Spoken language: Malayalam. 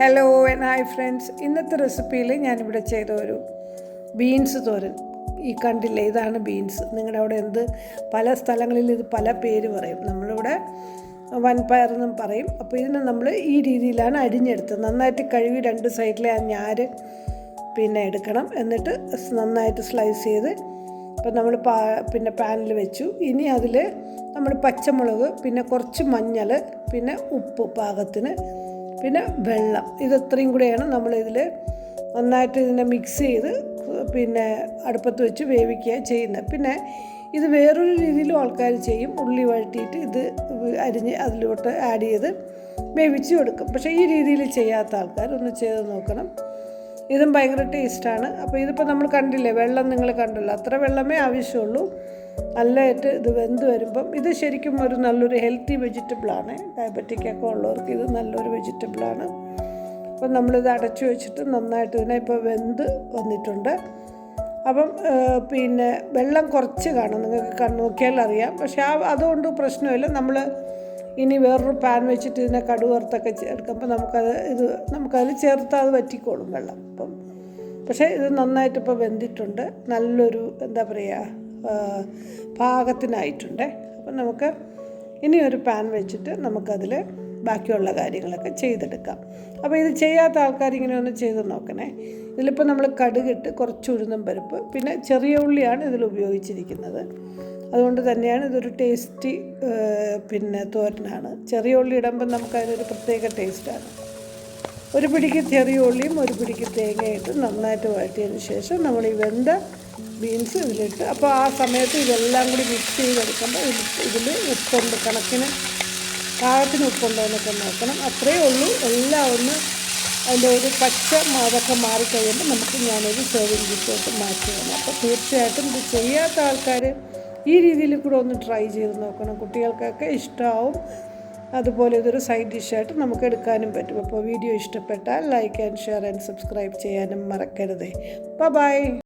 ഹലോ ആൻഡ് ഹായ് ഫ്രണ്ട്സ് ഇന്നത്തെ റെസിപ്പിയിൽ ഞാനിവിടെ ചെയ്ത ഒരു ബീൻസ് തോരൻ. ഈ കണ്ടില്ലേ ഇതാണ് ബീൻസ് നിങ്ങളുടെ അവിടെ എന്ത് പല സ്ഥലങ്ങളിൽ ഇത് പല പേര് പറയും. നമ്മളിവിടെ വൻപയർ എന്നും പറയും. അപ്പോൾ ഇതിനെ നമ്മൾ ഈ രീതിയിലാണ് അരിഞ്ഞെടുത്ത് നന്നായിട്ട് കഴുകി രണ്ട് സൈഡിലെ ആ ഞാര് പിന്നെ എടുക്കണം. എന്നിട്ട് നന്നായിട്ട് സ്ലൈസ് ചെയ്ത് ഇപ്പം നമ്മൾ പാ പിന്നെ പാനിൽ വെച്ചു. ഇനി അതിൽ നമ്മൾ പച്ചമുളക് പിന്നെ കുറച്ച് മഞ്ഞൾ പിന്നെ ഉപ്പ് പാകത്തിന് പിന്നെ വെള്ളം. ഇതത്രയും കൂടെയാണ് നമ്മളിതിൽ നന്നായിട്ട് ഇതിനെ മിക്സ് ചെയ്ത് പിന്നെ അടുപ്പത്ത് വെച്ച് വേവിക്കുക ചെയ്യുന്നത്. പിന്നെ ഇത് വേറൊരു രീതിയിലും ആൾക്കാർ ചെയ്യും. ഉള്ളി വഴറ്റിയിട്ട് ഇത് അരിഞ്ഞ് അതിലോട്ട് ആഡ് ചെയ്ത് വേവിച്ച് കൊടുക്കും. പക്ഷേ ഈ രീതിയിൽ ചെയ്യാത്ത ആൾക്കാർ ഒന്ന് ചെയ്ത് നോക്കണം. ഇതും ഭയങ്കര ടേസ്റ്റാണ്. അപ്പോൾ ഇതിപ്പോൾ നമ്മൾ കണ്ടില്ലേ വെള്ളം നിങ്ങൾ കണ്ടല്ലോ. അത്ര വെള്ളമേ ആവശ്യമുള്ളൂ. നല്ലതായിട്ട് ഇത് വെന്ത് വരുമ്പം ഇത് ശരിക്കും ഒരു നല്ലൊരു ഹെൽത്തി വെജിറ്റബിളാണ് ഡയബറ്റിക് ഒക്കെ ഉള്ളവർക്ക് ഇത് നല്ലൊരു വെജിറ്റബിളാണ് അപ്പം നമ്മളിത് അടച്ചു വെച്ചിട്ട് നന്നായിട്ട് ഇതിനെ ഇപ്പോൾ വെന്ത് വന്നിട്ടുണ്ട്. അപ്പം പിന്നെ വെള്ളം കുറച്ച് കാണും. നിങ്ങൾക്ക് നോക്കിയാൽ അറിയാം. പക്ഷേ ആ അതുകൊണ്ട് പ്രശ്നമില്ല. നമ്മൾ ഇനി വേറൊരു പാൻ വെച്ചിട്ട് ഇതിനെ കടുക് വറുത്തൊക്കെ ചേർക്കുമ്പോൾ നമുക്കത് ഇത് നമുക്കതിൽ ചേർത്ത് അത് വറ്റിക്കോളും വെള്ളം അപ്പം. പക്ഷേ ഇത് നന്നായിട്ട് ഇപ്പോൾ വെന്തിട്ടുണ്ട്. നല്ലൊരു എന്താ പറയുക പാകത്തിനായിട്ടുണ്ട്. അപ്പം നമുക്ക് ഇനി ഒരു പാൻ വെച്ചിട്ട് നമുക്കതിൽ ബാക്കിയുള്ള കാര്യങ്ങളൊക്കെ ചെയ്തെടുക്കാം. അപ്പോൾ ഇത് ചെയ്യാത്ത ആൾക്കാർ ഇങ്ങനെ ഒന്ന് ചെയ്ത് നോക്കണേ. ഇതിലിപ്പോൾ നമ്മൾ കടുകിട്ട് കുറച്ച് ഉഴുന്നും പരിപ്പ് പിന്നെ ചെറിയ ഉള്ളിയാണ് ഇതിൽ ഉപയോഗിച്ചിരിക്കുന്നത്. അതുകൊണ്ട് തന്നെയാണ് ഇതൊരു ടേസ്റ്റി പിന്നെ തോരനാണ്. ചെറിയ ഉള്ളി ഇടുമ്പോൾ നമുക്കതിനൊരു പ്രത്യേക ടേസ്റ്റാണ്. ഒരു പിടിക്ക് ചെറിയ ഉള്ളിയും ഒരു പിടിക്ക് തേങ്ങയിട്ട് നന്നായിട്ട് വഴറ്റിയതിന് ശേഷം നമ്മൾ ഈ വെന്ത ബീൻസ് ഇതിലിട്ട് അപ്പോൾ ആ സമയത്ത് ഇതെല്ലാം കൂടി മിക്സ് ചെയ്തെടുക്കുമ്പോൾ ഇതിൽ ഉപ്പുണ്ട് കണക്കിന് പാകത്തിന് ഉപ്പുണ്ടോ എന്നൊക്കെ നോക്കണം. അത്രയേ ഉള്ളൂ. എല്ലാം ഒന്ന് അതിന്റെ ഒരു പച്ച അതൊക്കെ മാറിക്കഴിയുമ്പോൾ നമുക്ക് ഞാനൊരു സെർവിങ് ഡിഷോട്ട് മാറ്റി വേണം അപ്പോൾ തീർച്ചയായിട്ടും ഇത് ചെയ്യാത്ത ആൾക്കാർ ഈ രീതിയിൽ കൂടെ ഒന്ന് ട്രൈ ചെയ്ത് നോക്കണം. കുട്ടികൾക്കൊക്കെ ഇഷ്ടമാവും അതുപോലെ ഇതൊരു സൈഡ് ഡിഷായിട്ട് നമുക്ക് എടുക്കാനും പറ്റും. അപ്പോൾ വീഡിയോ ഇഷ്ടപ്പെട്ടാൽ like and share and subscribe ചെയ്യാനും മറക്കരുതേ. ബൈ